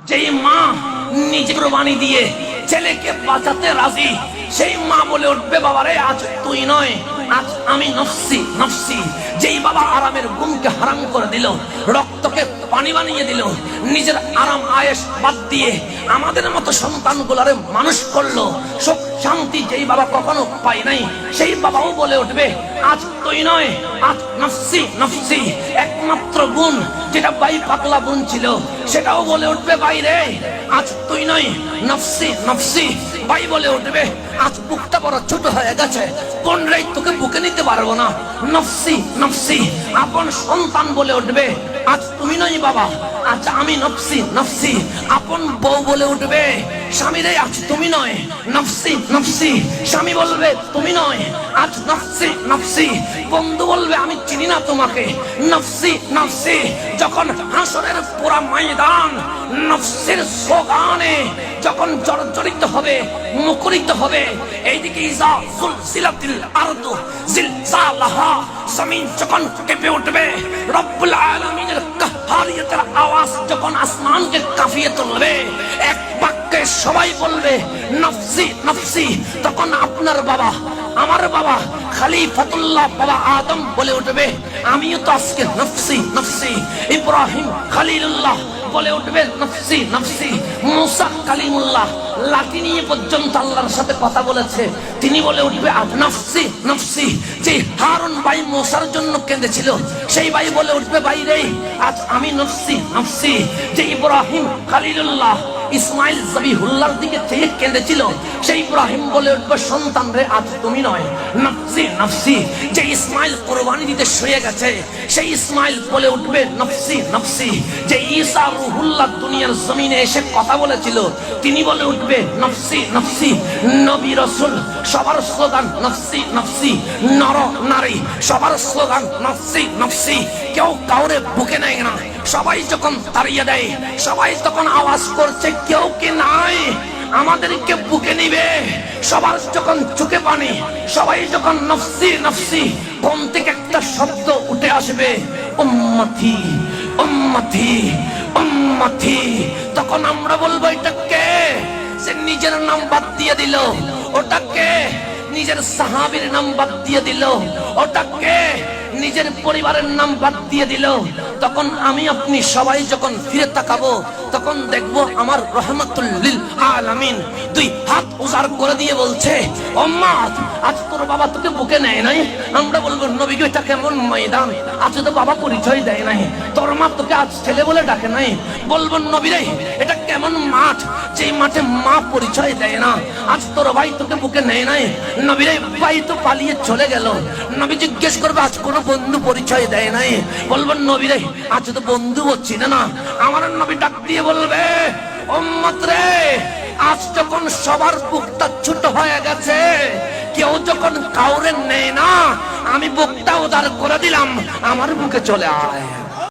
যেই মা নিজে কোরবানি দিয়ে ছেলেকে বাঁচাতে রাজি, সেই মা বলে উঠবে, বাবারে, আজ তুই নয়, আজ আমি নফসি নফসি। যেই বাবা আরামের ঘুমকে হারাম করে দিল, রক্তকে পানি বানিয়ে দিল, নিজের আরাম আয়েস বাদ দিয়ে আমাদের মতো সন্তানগুলারে মানুষ করল, সুখ, শান্তি যেই বাবা কখনো পাই নাই। সেই বাবাও বলে উঠবে, আজ তুই নয়, আজ নফসি নফসি। একমাত্র গুণ যেটা বাই পাগলা বোন ছিল, সেটাও বলে উঠবে বাইরে আজ তুই নয়, নফসি নফসি। ভাই বলে উঠবে, আজ বুকটা বড় ছোট হয়ে গেছে, কোন রাই তোকে বুকে নিতে পারব না। নফসি নফসি, আপন সন্তান বলে উঠবে, আজ তুমি নয় বাবা, আজ আমি নফসি নফসি। আপন বউ বলে উঠবে স্বামী রে, আজ তুমি নয়। নফসি নফসি। স্বামী বলবে, তুমি নয়। আজ নফসি নফসি। বন্ধু বলবে, আমি চিনি না তোমাকে। নফসি নফসি। যখন হাসরের পুরা ময়দান নফসের সোগানে যখন জর্জরিত হবে, মুখরিত হবে, এইদিকে ইজা সুলসিলাতিল আরদু জমিন যখন কেঁপে উঠবে, রব্বুল আলামিনের কাহ্হারিয়তের আওয়াজ যখন আসমানকে কাঁপিয়ে তুলবে, এক বাক্যে সবাই বলবে, নফসি নফসি। তখন আপনার বাবা, আমার বাবা, খালিফাতুল্লাহ বাবা আদম বলে উঠবে, আমিও তো আজকে নফসি নফসি। ইব্রাহিম খালিলুল্লাহ বলে উঠবে, নফসি নফসি। মুসা কালিমুল্লাহ লাঠি নিয়ে পর্যন্ত আল্লাহর সাথে কথা বলেছে। তিনি বলে উঠবে নফসি নফসি। যে হারুন ভাই মোসার জন্য কেঁদেছিল, সেই ভাই বলে উঠবে, ভাই রে, আজ আমি নফসি নফসি। যে ইব্রাহিম খালিলুল্লাহ ইসমাইল জবিহুল্লাহর দিকে চেয়ে কেঁদেছিল। সেই ইব্রাহিম বলে উঠবে, সন্তান রে, আজ তুমি নয়। নফসি নফসি, যে ইসমাইল কোরবানি দিতে শুয়ে গেছে, সেই ইসমাইল বলে উঠবে, নফসি নফসি, যে ঈসা রুহুল্লাহ দুনিয়ার জমিনে এসে কথা বলেছিল, তিনি বলে উঠবে, নফসি নফসি, নবী রসুল, সবার স্লোগান, নফসি নফসি, নর, নারী, সবার স্লোগান, নফসি নফসি, কেউ কাউরে বুকে নেয় না। সবাই যখন তাড়িয়ে দেয়, সবাই তখন আওয়াজ করছে কেউ কি নাই, আমাদেরকে বুকে নিবে। সবার যখন চোখে পানি, সবাই যখন নফসি নফসি কোন থেকে একটা শব্দ উঠে আসবে তখন আমরা বলব, এটা কে? সে নিজের নাম বাদ দিয়ে দিল। ওটাকে নিজের সাহাবীর নাম বাদ দিয়ে দিল। ওটা কে? নিজের পরিবারের নাম বাদ দিয়ে দিল। তখন আমি আপনি সবাই যখন ফিরে তাকাবো তখন দেখব আমার রহমতুল্লিল আলামিন দুই হাত উজাড় করে দিয়ে বলছে ওম্মাদ আজ তোর বাবা তোকে বুকে নেয় নাই। আমরা বলব নবী গো, এটা কেমন ময়দান? আজ তো বাবা পরিচয় দেয় নাই। তোর মা তোকে আজ ছেলে বলে ডাকে নাই। বলব নবী রে এটা কেমন মাঠ যেই মাঠে মা পরিচয় দেয় না, আজ তোর ভাই তোকে বুকে নেয় নাই। নবী রে ভাই তো পালিয়ে চলে গেল। নবী জিজ্ঞেস করবে, আজ কোনো বন্ধু পরিচয় দেয় নাই? বলব নবী রে আজ তো বন্ধু হচ্ছি না না। আমার নবী ডাক দিয়ে বলবে রে, আজ যখন সবার বুকটা ছোট হয়ে গেছে, কেউ যখন কাউরে নেয় না, আমি বুকটা উদার করে দিলাম, আমার বুকে চলে আয়।